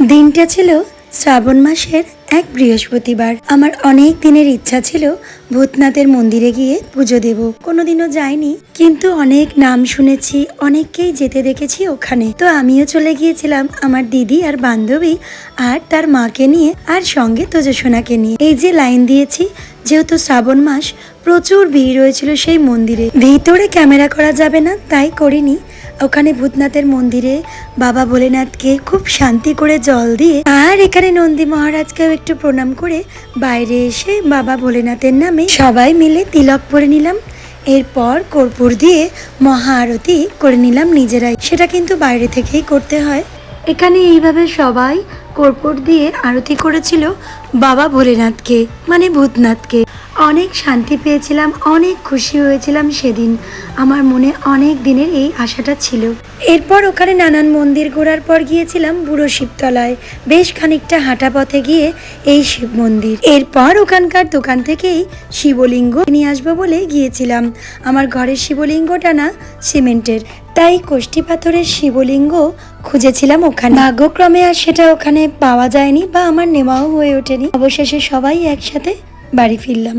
দিনটা ছিল শ্রাবণ মাসের এক বৃহস্পতিবার। আমার অনেক দিনের ইচ্ছা ছিল ভূতনাথের মন্দিরে গিয়ে পুজো দেব। কোনোদিনও যাইনি, কিন্তু অনেক নাম শুনেছি, অনেককেই যেতে দেখেছি ওখানে। তো আমিও চলে গিয়েছিলাম আমার দিদি আর বান্ধবী আর তার মাকে নিয়ে আর সঙ্গে তোজসোনাকে নিয়ে। এই যে লাইন দিয়েছি যেহেতু শ্রাবণ মাস, প্রচুর ভিড় হয়েছিল সেই মন্দিরে। ভিতরে ক্যামেরা করা যাবে না, তাই করিনি। ওখানে ভূতনাথের মন্দিরে বাবা ভোলেনাথকে খুব শান্তি করে জল দিয়ে, আর এখানে নন্দী মহারাজকেও একটু প্রণাম করে বাইরে এসে বাবা ভোলেনাথের নামে সবাই মিলে তিলক পরে নিলাম। এরপর কর্পূর দিয়ে মহা আরতি করে নিলাম নিজেরাই। সেটা কিন্তু বাইরে থেকেই করতে হয়। এখানে এইভাবে সবাই কর্পূর দিয়ে আরতি করেছিল বাবা ভোলেনাথকে মানে ভূতনাথকে। অনেক শান্তি পেয়েছিলাম, অনেক খুশি হয়েছিলাম সেদিন। আমার মনে অনেক দিনের এই আশাটা ছিল। এরপর ওখানে নানান মন্দির ঘোরার পর গিয়েছিলাম বুড়ো শিবতলায়। বেশ খানিকটা হাঁটা পথে গিয়ে এই শিব মন্দির। এরপর ওখানকার দোকান থেকেই শিবলিঙ্গ নিয়ে আসব বলে গিয়েছিলাম। আমার ঘরের শিবলিঙ্গটা না সিমেন্টের, তাই কোষ্ঠী পাথরের শিবলিঙ্গ খুঁজেছিলাম ওখানে। ভাগ্যক্রমে আর সেটা ওখানে পাওয়া যায়নি বা আমার নেওয়াও হয়ে ওঠেনি। অবশেষে সবাই একসাথে বাড়ি ফিরলাম।